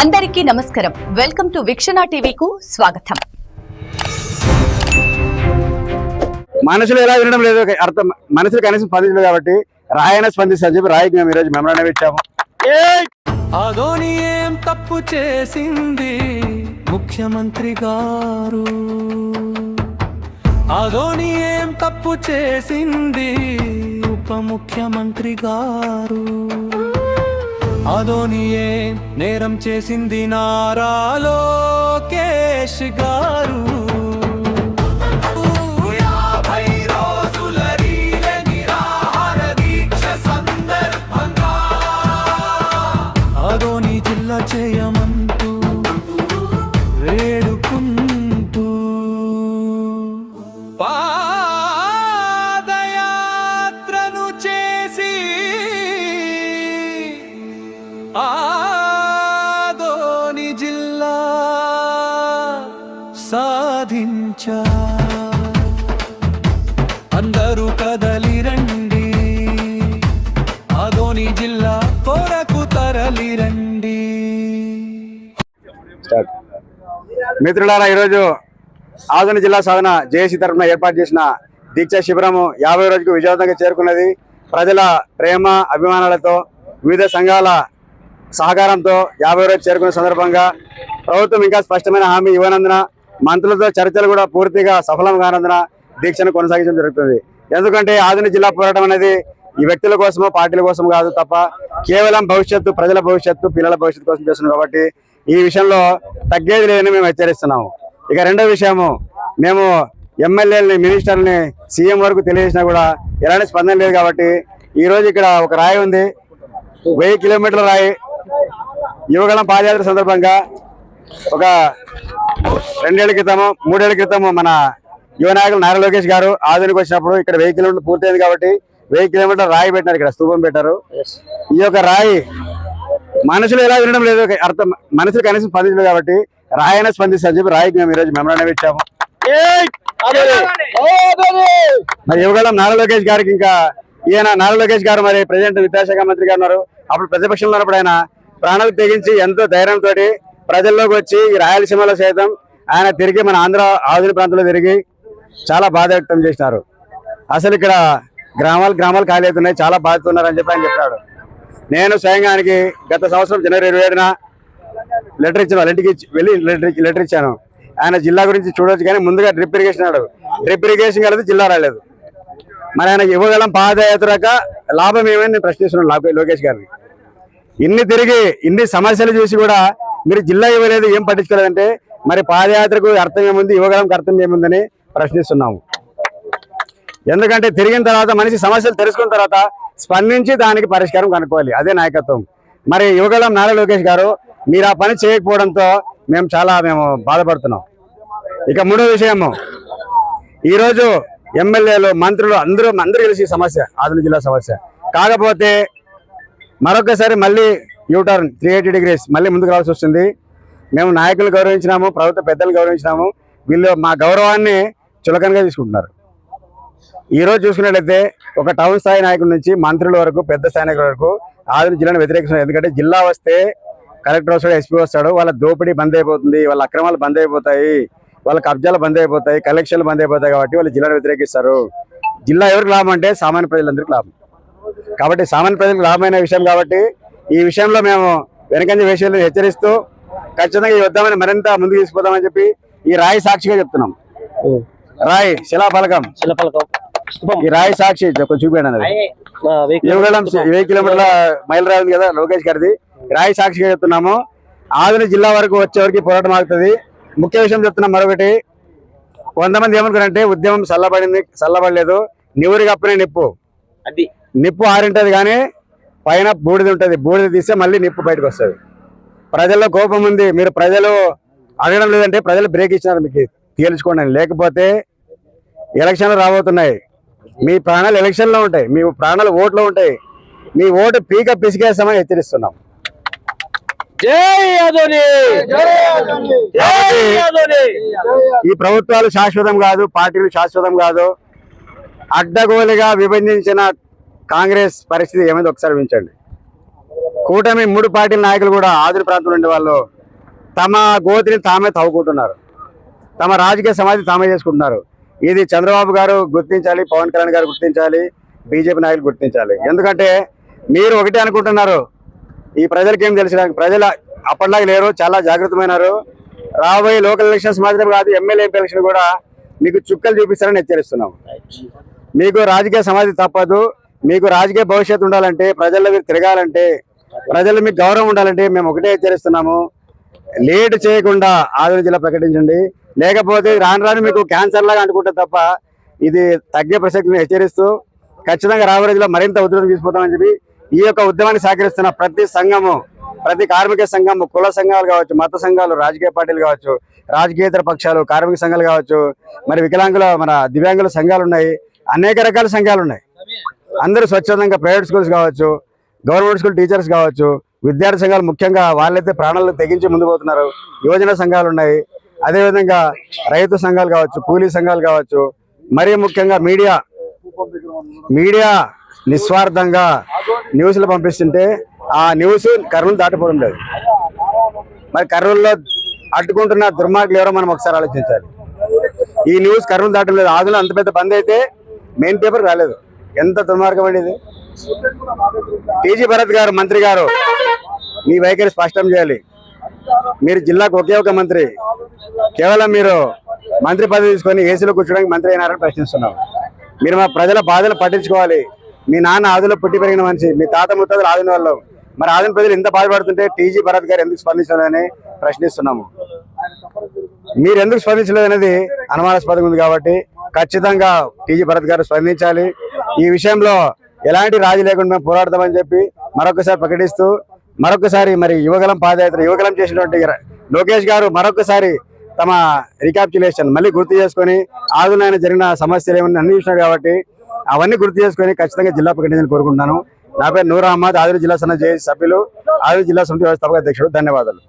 అందరికీ నమస్కారం. Welcome to వీక్షణ టీవీకు స్వాగతం. మనుషులు ఎలా వినడం లేదు అర్థం మనుషులు కనీసం స్పందించలేదు కాబట్టి రాయన స్పందిస్తారు చెప్పి రాయికి మేము ఈరోజు మెమరాండం ఇచ్చాము అదోని ఏం తప్పు చేసింది? ముఖ్యమంత్రి గారు. అదోని ఏం తప్పు చేసింది? ఉప ముఖ్యమంత్రి గారు. అదోనియే నేరం చేసింది నారా లోకేష్ గారు. అందరూ కదలి రండి. ఆదోని జిల్లా కొరకు తరలి రండి. మిత్రులారా ఈరోజు ఆదోని జిల్లా సాధన జేఏసీ తరఫున ఏర్పాటు చేసిన దీక్ష శిబిరము యాభై రోజుకు విజయవంతంగా చేరుకున్నది. ప్రజల ప్రేమ అభిమానాలతో వివిధ సంఘాల సహకారంతో యాభై రోజు చేరుకున్న సందర్భంగా ప్రభుత్వం ఇంకా స్పష్టమైన హామీ ఇవ్వనందున మంత్రులతో చర్చలు కూడా పూర్తిగా సఫలం కానందున దీక్షను కొనసాగించడం జరుగుతుంది. ఎందుకంటే ఆధునిక జిల్లా పోరాటం అనేది ఈ వ్యక్తుల కోసమో పార్టీల కోసం కాదు తప్ప కేవలం భవిష్యత్తు ప్రజల భవిష్యత్తు పిల్లల భవిష్యత్తు కోసం చేస్తున్నాం కాబట్టి ఈ విషయంలో తగ్గేది లేదని మేము హెచ్చరిస్తున్నాము. ఇక రెండో విషయము మేము ఎమ్మెల్యేలని మినిస్టర్ని సీఎం వరకు తెలియజేసినా కూడా ఎలాంటి స్పందన లేదు కాబట్టి ఈ రోజు ఇక్కడ ఒక రాయి ఉంది. వెయ్యి కిలోమీటర్ల రాయి. యువగళం పాదయాత్ర సందర్భంగా ఒక రెండేళ్ళ క్రితము మూడేళ్ళ క్రితము మన యువ నాయకులు నారా లోకేష్ గారు ఆధునిక వచ్చినప్పుడు ఇక్కడ వెయ్యి కిలోమీటర్లు పూర్తయింది కాబట్టి వెయ్యి కిలోమీటర్ల రాయి పెట్టినారు ఇక్కడ స్తూపం పెట్టారు. ఈ యొక్క రాయి మనుషులు ఎలా వినడం లేదు అర్థం మనుషులు కనీసం స్పందించలేదు కాబట్టి రాయన స్పందిస్తారు చెప్పి రాయికి మేము ఈరోజు మెమరాండం ఇచ్చాము. మరి యువగళం నారా లోకేష్ గారికి ఇంకా ఈయన నారా లోకేష్ గారు మరి ప్రజెంట్ విద్యాశాఖ మంత్రి గారు ఉన్నారు. అప్పుడు ప్రతిపక్షంలో ఉన్నప్పుడు ఆయన ప్రాణాలు తెగించి ఎంతో ధైర్యంతో ప్రజల్లోకి వచ్చి ఈ రాయలసీమలో సైతం ఆయన తిరిగి మన ఆంధ్ర ఆధునిక ప్రాంతంలో తిరిగి చాలా బాధ వ్యక్తం చేసినారు అసలు ఇక్కడ గ్రామాలు గ్రామాలు ఖాళీ అవుతున్నాయి చాలా బాధితులు ఉన్నారని చెప్పి ఆయన చెప్పాడు. నేను స్వయంగా ఆయనకి గత సంవత్సరం జనవరి ఇరవై ఏడున లెటర్ ఇచ్చాను వాళ్ళ ఇంటికి వెళ్ళి లెటర్ లెటర్ ఇచ్చాను. ఆయన జిల్లా గురించి చూడొచ్చు కానీ ముందుగా డ్రిప్ ఇరిగేషన్ అన్నాడు. డ్రిప్ ఇరిగేషన్ కలిసి జిల్లా రాలేదు. మరి ఆయన ఇవ్వగలం పాదయాత్రక లాభం ఏమని నేను ప్రశ్నిస్తున్నాను లోకేష్ గారిని. ఇన్ని తిరిగి ఇన్ని సమస్యలు చూసి కూడా మీరు జిల్లా ఇవ్వలేదు ఏం పట్టించుకోలేదంటే మరి పాదయాత్రకు అర్థం ఏముంది యువగలంకి అర్థం ఏముందని ప్రశ్నిస్తున్నాము. ఎందుకంటే తిరిగిన తర్వాత మనిషి సమస్యలు తెలుసుకున్న తర్వాత స్పందించి దానికి పరిష్కారం కనుక్కోవాలి. అదే నాయకత్వం. మరి యువగలం నారా లోకేష్ గారు మీరు ఆ పని చేయకపోవడంతో మేము చాలా మేము బాధపడుతున్నాం. ఇక మూడో విషయము. ఈరోజు ఎమ్మెల్యేలు మంత్రులు అందరూ అందరూ కలిసి సమస్య ఆధునిక జిల్లా సమస్య. కాకపోతే మరొకసారి మళ్ళీ యూటర్న్ త్రీ ఎయిటీ డిగ్రీస్ మళ్ళీ ముందుకు రావాల్సి వస్తుంది. మేము నాయకులు గౌరవించినాము ప్రభుత్వ పెద్దలు గౌరవించినాము. వీళ్ళు మా గౌరవాన్ని చులకనగా తీసుకుంటున్నారు. ఈరోజు చూసుకున్నట్లయితే ఒక టౌన్ స్థాయి నాయకుడి నుంచి మంత్రుల వరకు పెద్ద స్థాయి వరకు ఆధునిక జిల్లాను వ్యతిరేకిస్తున్నారు. ఎందుకంటే జిల్లా వస్తే కలెక్టర్ వస్తాడు ఎస్పీ వస్తాడు. వాళ్ళ దోపిడీ బంద్ అయిపోతుంది వాళ్ళ అక్రమాలు బంద్ అయిపోతాయి వాళ్ళ కబ్జాలు బంద్ అయిపోతాయి కలెక్షన్లు బంద్ అయిపోతాయి కాబట్టి వాళ్ళు జిల్లాను వ్యతిరేకిస్తారు. జిల్లా ఎవరికి లాభం అంటే సామాన్య ప్రజలందరికీ లాభం. కాబట్టి సామాన్య ప్రజలకు లాభమైన విషయం కాబట్టి ఈ విషయంలో మేము వెనకంజ విషయాలను హెచ్చరిస్తూ ఖచ్చితంగా ఈ యుద్ధాన్ని మరింత ముందుకు తీసుకుపోతామని చెప్పి ఈ రాయి సాక్షిగా చెప్తున్నాం. రాయి శిలాఫలకం శిలపలకం స్థూపం ఈ రాయి సాక్షి చూపించండి వెయ్యి కిలోమీటర్ల మైల్ రాయి ఉంది కదా లోకేష్ గారిది. రాయి సాక్షిగా చెప్తున్నాము. ఆధునిక జిల్లా వరకు వచ్చేవరకు పోరాటం ఆగుతుంది. ముఖ్య విషయం చెప్తున్నాం మరొకటి కొంతమంది ఏమనుకున్నారంటే ఉద్యమం చల్లబడింది చల్లబడలేదు నివురి కప్పునే నిప్పు. అది. నిప్పు ఆరింటది కానీ పైన బూడిద ఉంటది. బూడిద తీస్తే మళ్ళీ నిప్పు బయటకు వస్తుంది. ప్రజల్లో కోపం ఉంది. మీరు ప్రజలు అడగడం లేదంటే ప్రజలు బ్రేక్ ఇచ్చినారు మీకు. తేల్చుకోండి. లేకపోతే ఎలక్షన్లు రాబోతున్నాయి. మీ ప్రాణాలు ఎలక్షన్లో ఉంటాయి. మీ ప్రాణాలు ఓట్లో ఉంటాయి. మీ ఓటు పీక పిసికేస్తామని హెచ్చరిస్తున్నాం. ఈ ప్రభుత్వాలు శాశ్వతం కాదు పార్టీలు శాశ్వతం కాదు. అడ్డగోలుగా విభజించిన కాంగ్రెస్ పరిస్థితి ఏమైంది ఒకసారి వించండి కూటమి మూడు పార్టీల నాయకులు కూడా ఆదురు ప్రాంతంలో ఉండే వాళ్ళు తమ గోతిని తామే తవ్వుకుంటున్నారు. తమ రాజకీయ సమాధి తామే చేసుకుంటున్నారు. ఇది చంద్రబాబు గారు గుర్తించాలి పవన్ కళ్యాణ్ గారు గుర్తించాలి బీజేపీ నాయకులు గుర్తించాలి. ఎందుకంటే మీరు ఒకటే అనుకుంటున్నారు. ఈ ప్రజలకి ఏం తెలిసిన ప్రజలు అప్పటిలాగా లేరు చాలా జాగ్రత్తమైనారు. రాబోయే లోకల్ ఎలక్షన్స్ మాత్రమే కాదు ఎమ్మెల్యే ఎంపీ ఎలక్షన్ కూడా మీకు చుక్కలు చూపిస్తారని హెచ్చరిస్తున్నాం. మీకు రాజకీయ సమాధి తప్పదు. మీకు రాజకీయ భవిష్యత్తు ఉండాలంటే ప్రజల్లో మీరు తిరగాలంటే ప్రజల్లో మీకు గౌరవం ఉండాలంటే మేము ఒకటే హెచ్చరిస్తున్నాము. లేట్ చేయకుండా ఆదిలాబాద్ జిల్లా ప్రకటించండి. లేకపోతే రాను రాను మీకు క్యాన్సర్ లాగా అనుకుంటే తప్ప ఇది తగ్గే ప్రసక్తిని హెచ్చరిస్తూ ఖచ్చితంగా రాబోయే జిల్లా మరింత ఉధృతం తీసుకుపోతామని చెప్పి ఈ యొక్క ఉద్యమాన్ని సహకరిస్తున్న ప్రతి సంఘము ప్రతి కార్మిక సంఘము కుల సంఘాలు కావచ్చు మత సంఘాలు రాజకీయ పార్టీలు కావచ్చు రాజకీయేతర పక్షాలు కార్మిక సంఘాలు కావచ్చు మరి వికలాంగుల మన దివ్యాంగుల సంఘాలు ఉన్నాయి. అనేక రకాల సంఘాలు ఉన్నాయి. అందరూ స్వచ్ఛందంగా ప్రైవేట్ స్కూల్స్ కావచ్చు గవర్నమెంట్ స్కూల్ టీచర్స్ కావచ్చు విద్యార్థి సంఘాలు ముఖ్యంగా వాళ్ళైతే ప్రాణాలను తెగించి ముందు పోతున్నారు. యువజన సంఘాలు ఉన్నాయి. అదేవిధంగా రైతు సంఘాలు కావచ్చు కూలీ సంఘాలు కావచ్చు మరీ ముఖ్యంగా మీడియా మీడియా నిస్వార్థంగా న్యూస్లు పంపిస్తుంటే ఆ న్యూస్ కర్నూలు దాటిపోవడం లేదు. మరి కర్నూలులో అడ్డుకుంటున్న దుర్మార్గులు ఎవరో మనం ఒకసారి ఆలోచించాలి. ఈ న్యూస్ కర్నూలు దాటలేదు ఆదులో అంత పెద్ద బంద్ అయితే మెయిన్ పేపర్ రాలేదు. ఎంత దుర్మార్గం అండి ఇది? టీజీ భరత్ గారు మంత్రి గారు మీ వైఖరి స్పష్టం చేయాలి. మీరు జిల్లాకు ఒకే ఒక మంత్రి. కేవలం మీరు మంత్రి పదవి తీసుకొని ఏసీలో కూర్చోడానికి మంత్రి అయినారని ప్రశ్నిస్తున్నాం. మీరు మా ప్రజల బాధలు పట్టించుకోవాలి. మీ నాన్న ఆదులో పుట్టి పెరిగిన మనిషి మీ తాత ముత్తాతలు ఆదిన వాళ్ళు. మరి ఆదిన ప్రజలు ఇంత బాధపడుతుంటే టీజీ భరత్ గారు ఎందుకు స్పందించలేదని ప్రశ్నిస్తున్నాము మీరు ఎందుకు స్పందించలేదు అనేది అనుమానాస్పదంగా ఉంది కాబట్టి ఖచ్చితంగా టీజీ భరత్ గారు స్పందించాలి. ఈ విషయంలో ఎలాంటి రాజీ లేకుండా మేము పోరాడతామని చెప్పి మరొకసారి ప్రకటిస్తూ మరొకసారి మరి యువగలం పాదయాత్ర యువగలం చేసినటువంటి లోకేష్ గారు మరొకసారి తమ రికాప్చులేషన్ మళ్ళీ గుర్తు చేసుకొని ఆదులైన జరిగిన సమస్యలు ఏమన్నా అన్ని చూసినారు కాబట్టి అవన్నీ గుర్తు చేసుకొని ఖచ్చితంగా జిల్లా ప్రకటించాలని కోరుకుంటున్నాను. నా పేరు నూర్ అహ్మద్ ఆదిలాబాద్ జిల్లా సన్న సభ్యులు ఆదిరి జిల్లా సమితి వ్యవస్థాపక అధ్యక్షుడు ధన్యవాదాలు.